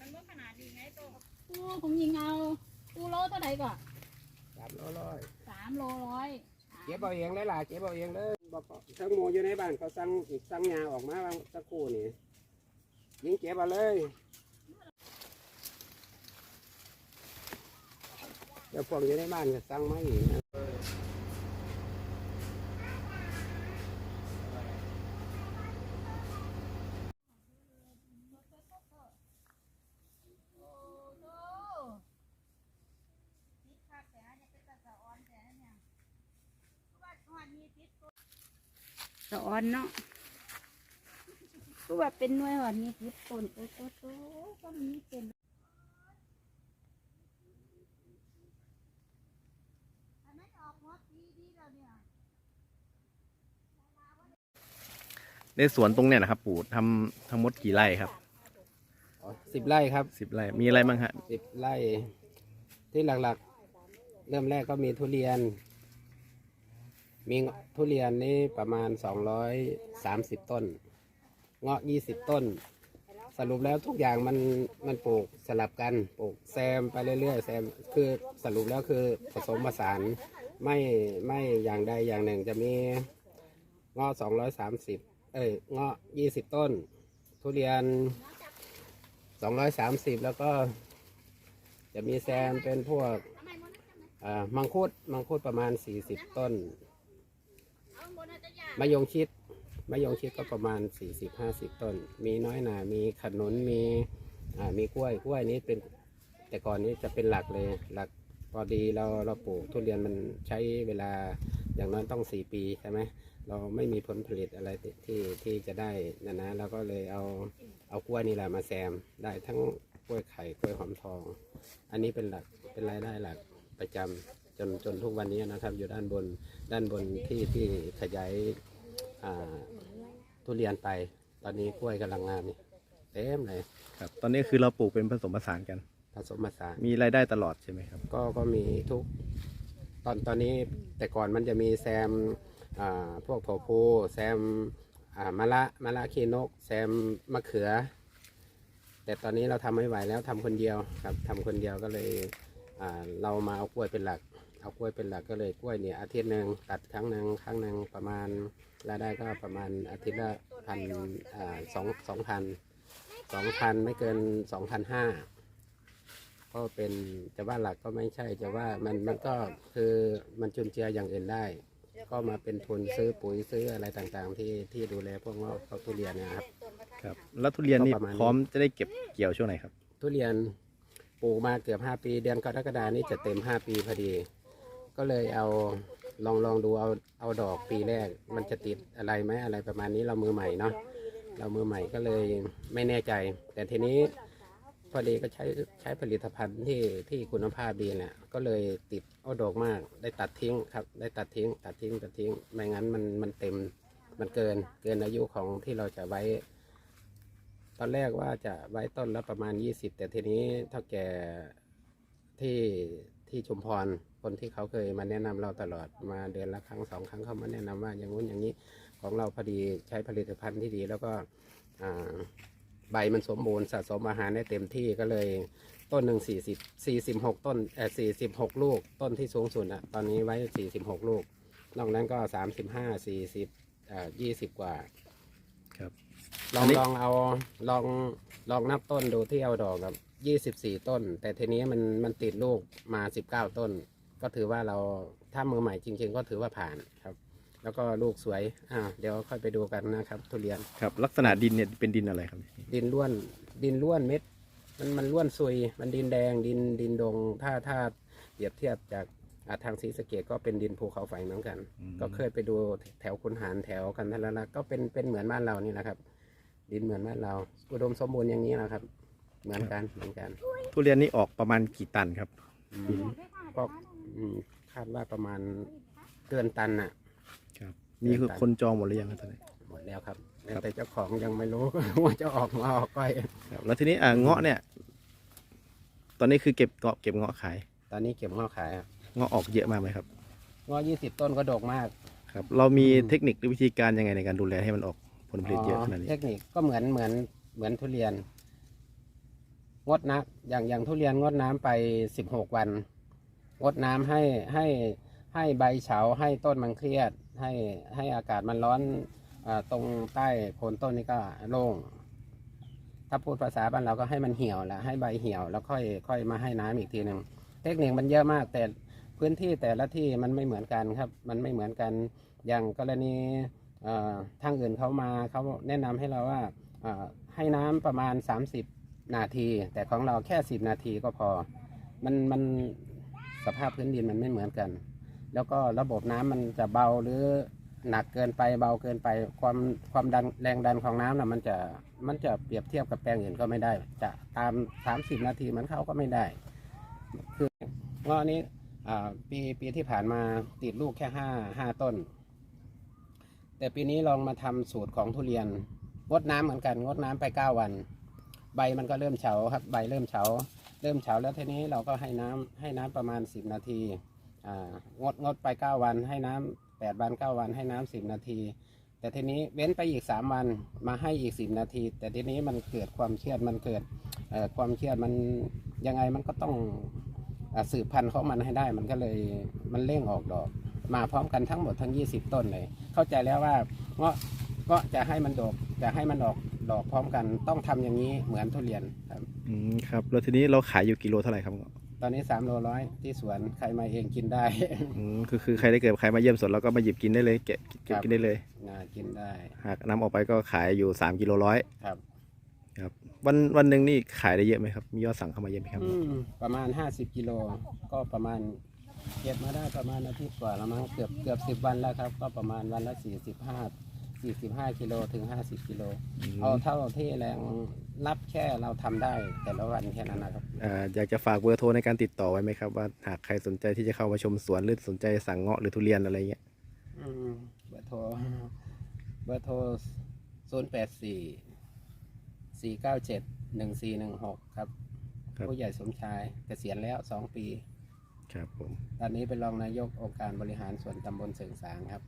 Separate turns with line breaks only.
มันก็ขนาดนี้ไงโต
ปูผมยิงเอาปูโลเท่าไหร่ก่อน
สามร้อย
สามโลร้อย
เก็บเอาเองเลยล่ะเก็บเอาเองเลยบอกทั้งหมูอยู่ในบ้านเขาสั่งอีกสั่งยาออกมาบางสักครู่นี่ยิงเก็บเอาเลยเดี๋ยวพวกอยู่ในบ้านก็สั่งมาอีก
สะออนเนาะก็ว่าเป็นหน่วยหอดนี้ทิพย์ต้นโตโตโตก็มีเป็น
ในสวนตรงเนี้ยนะครับ ปู่ทำทั้งหมดกี่ไร่ครับ
สิบไร่ครับ
สิบไร่มีอะไรบ้างฮะ
สิบไร่ที่หลักๆ เริ่มแรกก็มีทุเรียน มีทุเรียนนี่ประมาณสองร้อยสามสิบต้น เงาะยี่สิบต้น สรุปแล้วทุกอย่างมันมันปลูกสลับกันปลูกแซมไปเรื่อยๆแซมคือสรุปแล้วคือผสมผสานไม่ไม่อย่างใดอย่างหนึ่งจะมีเงาะสองร้อยสามสิบเอ้ยเงาะยี่สิบต้น ทุเรียนสองร้อยสามสิบแล้วก็จะมีแซมเป็นพวกมังคุดมังคุดประมาณสี่สิบต้น มะยงชิดมะยงชิดก็ประมาณ 40 50 ต้น มีน้อยหนา มีขนุน มีอ่ามีกล้วย กล้วยนี้เป็นแต่ก่อนนี้จะเป็นหลักเลย หลักพอดีเราเราปลูกทุเรียนมันใช้เวลาอย่างน้อยต้อง 4 ปีใช่ไหม เราไม่มีผลผลิตอะไรที่ที่ที่จะได้นะนะเราก็เลยเอาเอากล้วยนี่แหละมาแซมได้ทั้งกล้วยไข่กล้วยหอมทอง อันนี้เป็นหลักเป็นรายได้หลักประจำ จนจนทุกวันนี้นะครับ อยู่ด้านบนด้านบนที่ที่ขยายอ่าทุเรียนไป ตอนนี้กล้วยกำลังงามนี่เต็มเลย
ครับตอนนี้คือเราปลูกเป็นผสมผสานกัน
ผสมผสาน
มีรายได้ตลอดใช่ไหมครับ
ก็ก็มีทุกตอนตอนนี้แต่ก่อนมันจะมีแซมอ่าพวกโผพูแซมอ่ามะละมะละขี้นก แซมมะเขือ แต่ตอนนี้เราทำไม่ไหวแล้วทำคนเดียวครับทำคนเดียวก็เลยอ่าเรามาเอากล้วยเป็นหลัก เอากล้วยเป็นหลักก็เลยกล้วยเนี่ยอาทิตย์หนึ่งตัดครั้งหนึ่งครั้งหนึ่งประมาณรายได้ก็ประมาณอาทิตย์ละพันอ่าสองสองพันสองพันไม่เกินสองพันห้าก็เป็นจะว่าหลักก็ไม่ใช่จะว่ามันมันก็คือมันจุนเจืออย่างอื่นได้ ก็มาเป็นทุนซื้อปุ๋ยซื้ออะไรต่างๆ ที่ที่ดูแลพวกเงาะพวกทุเรียนเนะครับ
ครับ แล้วทุเรียนนี่
ก็ประมาณนี้
พร้อมจะได้เก็บเกี่ยวช่วงไหนครับ
ทุเรียนปลูกมาเกือบห้าปี เดือนกรกฎานี้จะเต็มห้าปีพอดี ก็เลยเอาลองลองดูเอาเอาดอกปีแรก มันจะติดอะไรไหมอะไรประมาณนี้เรามือใหม่เนาะเรามือใหม่ก็เลยไม่แน่ใจ แต่ทีนี้พอดีก็ใช้ใช้ผลิตภัณฑ์ที่ที่คุณภาพดีเนี่ยก็เลยติดเอาดอกมาก ได้ตัดทิ้งครับ ได้ตัดทิ้ง ตัดทิ้งตัดทิ้งไม่งั้นมันมันเต็มมันเกินเกินอายุของที่เราจะไว้ ตอนแรกว่าจะไว้ต้นละประมาณ 20 แต่ทีนี้เท่าแก่ที่ ที่ชุมพรคนที่เขาเคยมาแนะนำเราตลอดมาเดือนละครั้งสองครั้งเขามาแนะนำว่าอย่างงู้นอย่างนี้ของเราพอดีใช้ผลิตภัณฑ์ที่ดี แล้วก็อ่าใบมันสมบูรณ์สะสมอาหารได้เต็มที่ก็เลยต้นหนึ่งสี่สิบสี่สิบหกต้นเออสี่สิบหกลูก ต้นที่สูงสุดอะตอนนี้ไว้สี่สิบหกลูก นอกนั้นก็สามสิบห้าสี่สิบอ่ายี่สิบกว่า
ครับ
ลอ
อั
ง
นนี้
ลองเอาลองลองนับต้นดูที่เอาดอกกับ ยี่สิบสี่ต้น แต่ทีนี้มันมันติดลูกมาสิบเก้าต้น ก็ถือว่าเราถ้ามือใหม่จริง ๆ ก็ถือว่าผ่านครับ แล้วก็ลูกสวยอ่าเดี๋ยวค่อยไปดูกันนะครับทุเรียน
ครับ ลักษณะดินเนี่ยเป็นดินอะไรครับ
ดินล้วนดินล้วนเม็ด มันมันล้วนซุย มันดินแดงดินดินดง ถ้าถ้าเปรียบเทียบจากอ่าทางศรีสะเกดก็เป็นดินภูเขาไฟเหมือนกัน
อืม
ก็เคยไปดูแถวคุณหารแถวกันทละละก็เป็นเป็นเหมือนบ้านเรานี่แหละครับ ดินเหมือนบ้านเราอุดมสมบูรณ์อย่างนี้นะครับ เหมือนกันเหมือนกัน
ทุเรียนนี่ออกประมาณกี่ตันครับ
อืมก็อืมคาดว่าประมาณเกินตันน่ะ
ครับมีคือคนจองหมดหรือยังครับตอนนี้
หมดแล้วครับ
ครับ
แต่เจ้าของยังไม่รู้ ว่าจะออกมาออกไป
ครับแล้วทีนี้อ่าเงาะเนี่ย ตอนนี้คือเก็บเงาะเก็บเงาะขาย
ตอนนี้เก็บงอกขายครับ
เงาะออกเยอะมากไหมครับ
งอกยี่สิบต้นก็ดกมาก
ครับ เรามี
อืม
เทคนิคหรือวิธีการยังไงในการดูแลให้มันออกผลผลิตเยอะขนาดนี้
เทคนิคก็เหมือนเหมือนเหมือนทุเรียน งดน้ำอย่างอย่างทุเรียนงดน้ำไปสิบหกวัน งดน้ำให้ให้ให้ใบเฉาให้ต้นมันเครียด ให้ให้อากาศมันร้อนอตรงใต้โคนต้นนี่ก็โล่ง ถ้าพูดภาษาบ้านเราก็ให้มันเหี่ยวแล้วให้ใบเหี่ยวแล้วค่อยค่อยมาให้น้ำอีกทีหนึ่งเทคนิคมันเยอะมาก แต่พื้นที่แต่ละที่มันไม่เหมือนกันครับ มันไม่เหมือนกันอย่างกรณีทางอื่นเขามาเขาแนะนำให้เราว่าให้น้ำประมาณ 30 นาที แต่ของเราแค่10นาทีก็พอ มันมันสภาพพื้นดินมันไม่เหมือนกัน แล้วก็ระบบน้ำมันจะเบาหรือหนักเกินไปเบาเกินไปความความดันแรงดันของน้ำนะมันจะมันจะเปรียบเทียบกับแปลงอื่นก็ไม่ได้ จะตาม 30 นาทีมันเขาก็ไม่ได้ คือเงานี้ปีปีที่ผ่านมาติดลูกแค่ห้าห้าต้น แต่ปีนี้ลองมาทำสูตรของทุเรียนงดน้ำเหมือนกันงดน้ำไปเก้าวัน ใบมันก็เริ่มเฉาครับใบเริ่มเฉา เริ่มเฉาแล้วทีนี้เราก็ให้น้ำให้น้ำประมาณ 10 นาทีอ่างดงดไป 9 วัน ให้น้ำ8วัน 9 วันให้น้ำ10 นาที แต่ทีนี้เว้นไปอีก 3 วันมาให้อีก 10 นาที แต่ทีนี้มันเกิดความเครียดมันเกิดความเครียดมันยังไงมันก็ต้องอสืบพันธุ์ของมันให้ได้ มันก็เลยมันเร่งออกดอก มาพร้อมกันทั้งหมดทั้ง 20 ต้นเลย เข้าใจแล้วว่าเงาะเงาะจะให้มันดอกจะให้มันออก ดอกพร้อมกันต้องทำอย่างนี้เหมือนทุเรียนครับ
อืมครับ แล้วทีนี้เราขายอยู่กิโลเท่าไหร่ครับ
ตอนนี้3โลร้อยที่สวนใครมาเองกินได้
อืมคือคือใครได้เกิดใครมาเยี่ยมสวนเราก็มาหยิบกินได้เลยเก็บเก็บ
ครับ
กินได้เลย
นากินได้
หากนำออกไปก็ขายอยู่สามกิโลร้อย
ครับ
ครับวันวันหนึ่งนี่ขายได้เยอะไหมครับมียอดสั่งเข้ามาเยอะไหมครับ
อืมประมาณ 50กิโลก็ประมาณเก็บมาได้ประมาณอาทิตย์กว่าแล้วมั้งเกือบเกือบสิบวันแล้วครับ ก็ประมาณวันละ 45 45กิโลถึง50กิโล
อืม
เอาเท่าที่แรงนับแค่เราทำได้แต่ละวันแค่นั้นนะครับ
อ่าอยากจะฝากเบอร์โทรในการติดต่อไว้ไหมครับว่าหากใครสนใจที่จะเข้ามาชมสวนหรือสนใจสั่งเงาะหรือทุเรียนอะไรเงี้ย
อืมเบอร์โทรเบอร์โทรศูนย์แปดสี่สี่เก้าเจ็ดหนึ่งสี่หนึ่งหกครับ
ครับ
ผู้ใหญ่สมชายเกษียณแล้วสองปี
ครับผม
ตอนนี้เป็นรองนายกองค์การบริหารส่วนตำบลเสริงสางครับ